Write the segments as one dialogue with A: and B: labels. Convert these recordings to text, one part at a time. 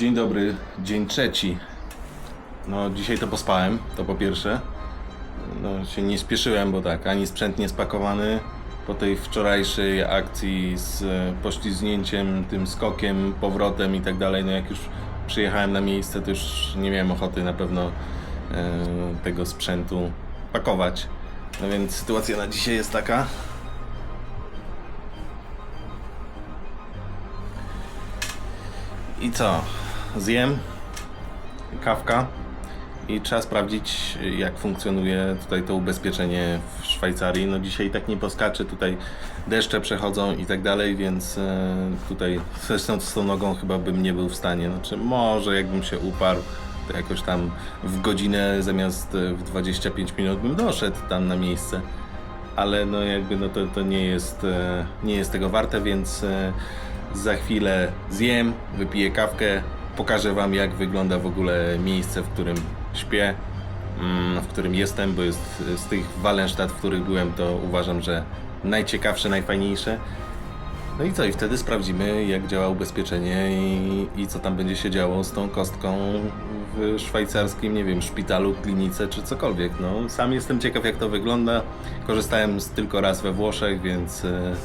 A: Dzień dobry, dzień trzeci. No, dzisiaj to pospałem, to po pierwsze. No, się nie spieszyłem, bo tak, ani sprzęt nie spakowany. Po tej wczorajszej akcji z poślizgnięciem, tym skokiem, powrotem i tak dalej, no jak już przyjechałem na miejsce, to już nie miałem ochoty na pewno e, tego sprzętu pakować. No więc sytuacja na dzisiaj jest taka. I co? Zjem, kawka i trzeba sprawdzić, jak funkcjonuje tutaj to ubezpieczenie w Szwajcarii. No dzisiaj tak nie poskacze, tutaj deszcze przechodzą i tak dalej, więc e, tutaj zresztą z tą nogą chyba bym nie był w stanie. Znaczy może jakbym się uparł, to jakoś tam w godzinę zamiast e, w 25 minut bym doszedł tam na miejsce. Ale no jakby no to, to nie, jest, e, nie jest tego warte, więc za chwilę zjem, wypiję kawkę, pokażę Wam jak wygląda w ogóle miejsce, w którym śpię, mm, w którym jestem, bo jest z tych Wallenstadt, w których byłem, to uważam, że najciekawsze, najfajniejsze. No i co? I wtedy sprawdzimy, jak działa ubezpieczenie i, i co tam będzie się działo z tą kostką w szwajcarskim, nie wiem, szpitalu, klinice czy cokolwiek. No, sam jestem ciekaw, jak to wygląda. Korzystałem z tylko raz we Włoszech, więc e,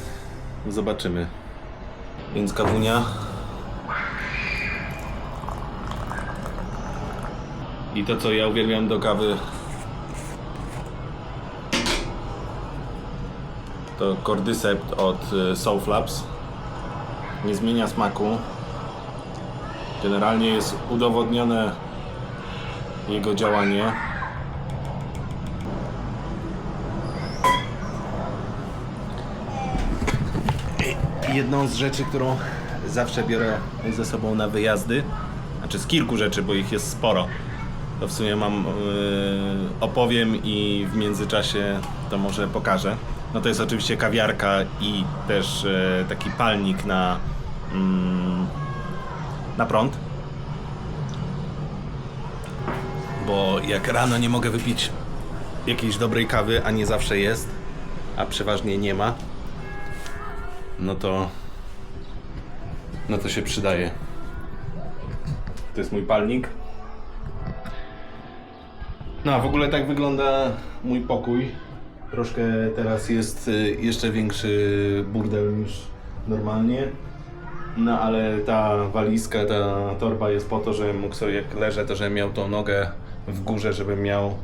A: zobaczymy. Więc kawunia. I to, co ja uwielbiam do kawy, to Cordycept od e, Soulflaps. Nie zmienia smaku. Generalnie jest udowodnione jego działanie. Jedną z rzeczy, którą zawsze biorę ze sobą na wyjazdy, znaczy z kilku rzeczy, bo ich jest sporo, to w sumie mam, yy, opowiem i w międzyczasie to może pokażę. No to jest oczywiście kawiarka i też yy, taki palnik na, mm, na prąd. Bo jak rano nie mogę wypić jakiejś dobrej kawy, a nie zawsze jest, a przeważnie nie ma, no to no to się przydaje. To jest mój palnik. No a w ogóle tak wygląda mój pokój. Troszkę teraz jest y, jeszcze większy burdel niż normalnie. No ale ta walizka, ta torba jest po to, żebym mógł sobie jak leżę, to żebym miał tą nogę w górze, żebym miał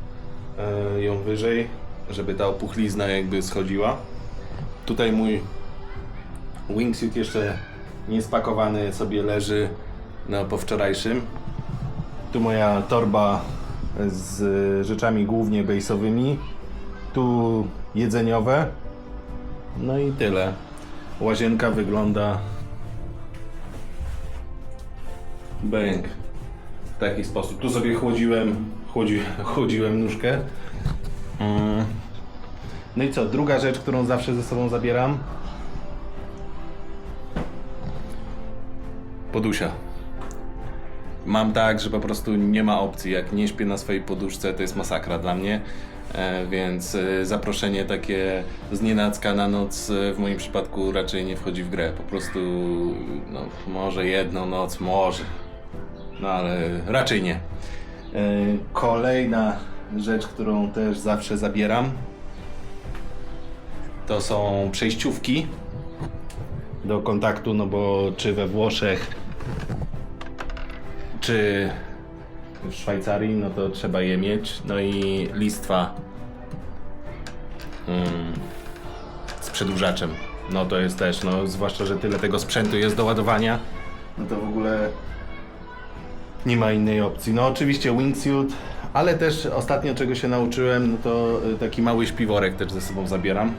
A: e, ją wyżej, żeby ta opuchlizna jakby schodziła. Tutaj mój wingsuit jeszcze niespakowany sobie leży no, po wczorajszym. Tu moja torba z rzeczami głównie base'owymi. Tu jedzeniowe. No i tyle. Łazienka wygląda bęk. W taki sposób. Tu sobie chłodziłem, chłodzi, chłodziłem nóżkę. Mm. No i co? Druga rzecz, którą zawsze ze sobą zabieram. Podusia. Mam tak, że po prostu nie ma opcji. Jak nie śpię na swojej poduszce, to jest masakra dla mnie. E, więc e, zaproszenie takie z nienacka na noc e, w moim przypadku raczej nie wchodzi w grę. Po prostu, no, może jedną noc, może. No ale raczej nie. E, Kolejna rzecz, którą też zawsze zabieram, to są przejściówki do kontaktu, no bo czy we Włoszech, czy w Szwajcarii, no to trzeba je mieć. No i listwa mm, z przedłużaczem. No to jest też, no zwłaszcza, że tyle tego sprzętu jest do ładowania, no to w ogóle nie ma innej opcji. No oczywiście wingsuit, ale też ostatnio czego się nauczyłem, no to y, taki mały śpiworek też ze sobą zabieram,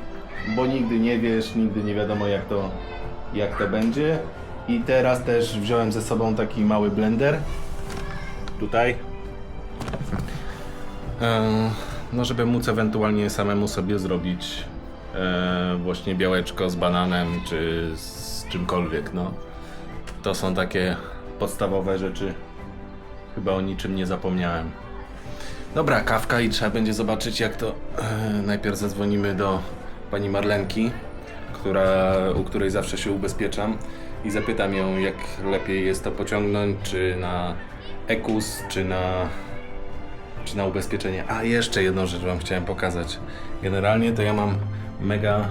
A: bo nigdy nie wiesz, nigdy nie wiadomo jak to, jak to będzie. I teraz też wziąłem ze sobą taki mały blender. Tutaj. E, No, żeby móc ewentualnie samemu sobie zrobić e, właśnie białeczko z bananem czy z czymkolwiek. No. To są takie podstawowe rzeczy. Chyba o niczym nie zapomniałem. Dobra, kawka i trzeba będzie zobaczyć jak to... E, najpierw zadzwonimy do pani Marlenki, która, u której zawsze się ubezpieczam. I zapytam ją, jak lepiej jest to pociągnąć, czy na EKUS, czy na, czy na ubezpieczenie. A jeszcze jedną rzecz Wam chciałem pokazać. Generalnie to ja mam mega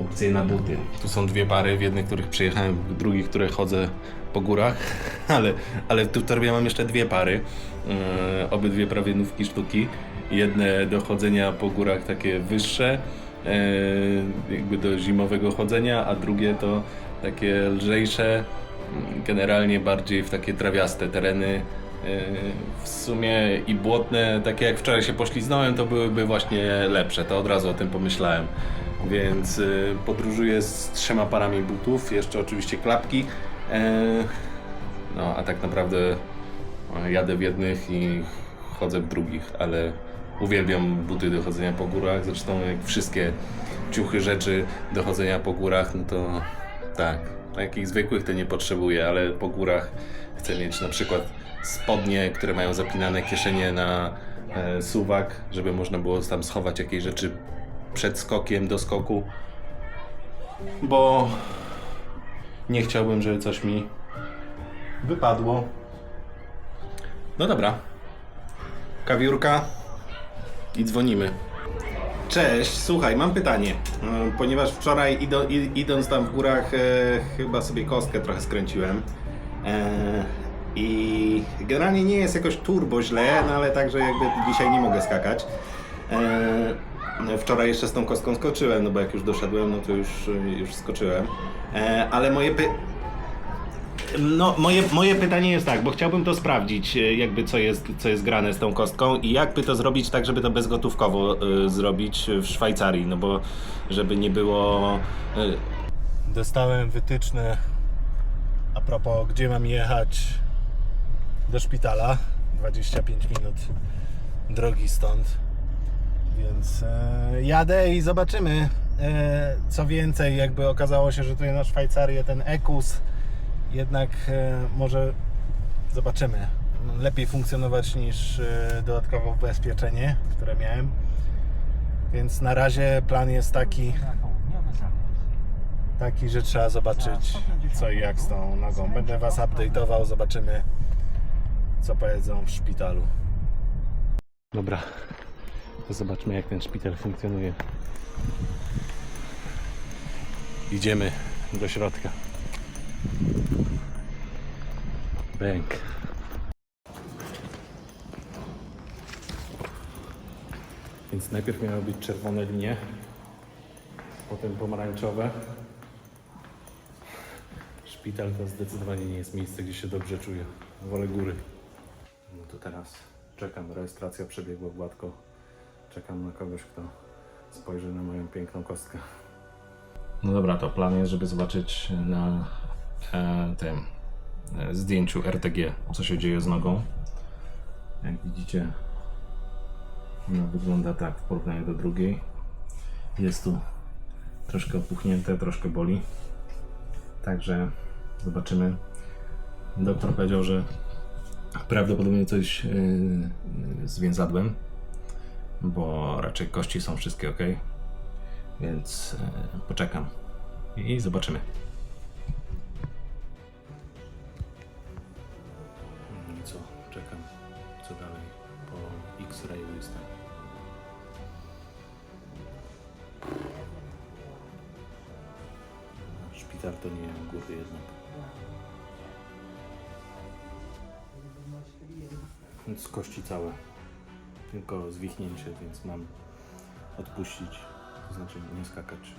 A: opcje na buty. Tu są dwie pary, w jednych, których przyjechałem, w drugich, które chodzę po górach, ale, ale tu w torbie mam jeszcze dwie pary, e, obydwie prawie nówki sztuki. Jedne do chodzenia po górach takie wyższe, e, jakby do zimowego chodzenia, a drugie to takie lżejsze, m, generalnie bardziej w takie trawiaste tereny. e, W sumie i błotne, takie jak wczoraj się pośliznąłem, to byłyby właśnie lepsze. To od razu o tym pomyślałem. Więc y, podróżuję z trzema parami butów, jeszcze oczywiście klapki. E, no a tak naprawdę e, jadę w jednych i chodzę w drugich, ale uwielbiam buty do chodzenia po górach. Zresztą jak wszystkie ciuchy, rzeczy do chodzenia po górach, no to tak. Takich zwykłych to nie potrzebuję, ale po górach chcę mieć na przykład spodnie, które mają zapinane kieszenie na e, suwak, żeby można było tam schować jakieś rzeczy przed skokiem do skoku. Bo nie chciałbym, żeby coś mi wypadło. No dobra. Kawiórka i dzwonimy. Cześć, słuchaj, mam pytanie. E, Ponieważ wczoraj ido, i- idąc tam w górach, e, chyba sobie kostkę trochę skręciłem. E, I generalnie nie jest jakoś turbo źle, no ale także jakby dzisiaj nie mogę skakać. E, wczoraj jeszcze z tą kostką skoczyłem, no bo jak już doszedłem, no to już, już skoczyłem. E, ale moje py... No, moje, moje pytanie jest tak, bo chciałbym to sprawdzić, e, jakby co jest, co jest grane z tą kostką i jakby to zrobić tak, żeby to bezgotówkowo y, zrobić w Szwajcarii, no bo żeby nie było... y,
B: Dostałem wytyczne a propos, gdzie mam jechać do szpitala. 25 minut drogi stąd. Więc jadę i zobaczymy. Co więcej, jakby okazało się, że tutaj na Szwajcarię ten EKUS jednak e, może zobaczymy. Lepiej funkcjonować niż e, dodatkowe ubezpieczenie, które miałem. Więc na razie plan jest taki, taki, że trzeba zobaczyć co i jak z tą nogą. Będę Was update'ował, zobaczymy co powiedzą w szpitalu.
A: Dobra, to zobaczmy jak ten szpital funkcjonuje. Idziemy do środka. Bęk. Więc najpierw miały być czerwone linie, potem pomarańczowe. Szpital to zdecydowanie nie jest miejsce, gdzie się dobrze czuję. Wolę góry. No to teraz czekam. Rejestracja przebiegła gładko. Czekam na kogoś, kto spojrzy na moją piękną kostkę. No dobra, to plan jest, żeby zobaczyć na e, tym zdjęciu RTG, co się dzieje z nogą. Jak widzicie, ona wygląda tak w porównaniu do drugiej. Jest tu troszkę opuchnięte, troszkę boli. Także zobaczymy. Doktor powiedział, że prawdopodobnie coś yy, z więzadłem, bo raczej kości są wszystkie ok. Więc poczekam i zobaczymy. Czekam. Co dalej? Po X-rayu jestem. Szpital to nie góry jednak. Więc kości całe. Tylko zwichnięcie, więc mam odpuścić, to znaczy nie skakać.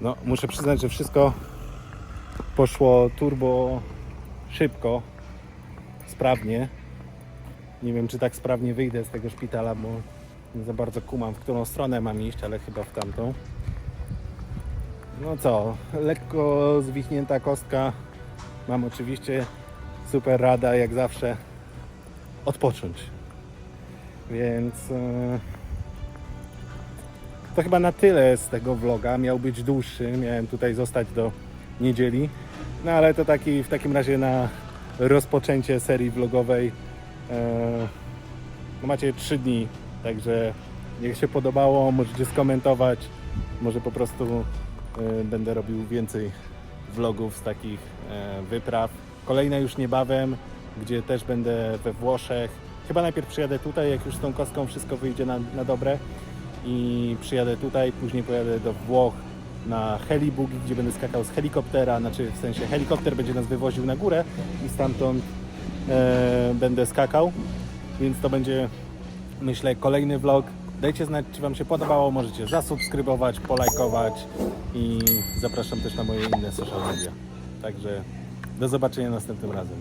B: No, muszę przyznać, że wszystko poszło turbo szybko, sprawnie. Nie wiem, czy tak sprawnie wyjdę z tego szpitala, bo nie za bardzo kumam, w którą stronę mam iść, ale chyba w tamtą. No co, lekko zwichnięta kostka. Mam oczywiście super rada, jak zawsze, odpocząć. Więc e, to chyba na tyle z tego vloga. Miał być dłuższy, miałem tutaj zostać do niedzieli. No ale to taki w takim razie na rozpoczęcie serii vlogowej. No macie 3 dni, także jak się podobało, możecie skomentować. Może po prostu e, będę robił więcej vlogów z takich e, wypraw. Kolejne już niebawem, gdzie też będę we Włoszech. Chyba najpierw przyjadę tutaj, jak już z tą kostką wszystko wyjdzie na, na dobre. I przyjadę tutaj, później pojadę do Włoch na helibugi, gdzie będę skakał z helikoptera, znaczy w sensie helikopter będzie nas wywoził na górę i stamtąd e, będę skakał, więc to będzie myślę kolejny vlog. Dajcie znać, czy Wam się podobało, możecie zasubskrybować, polajkować i zapraszam też na moje inne social media. Także do zobaczenia następnym razem.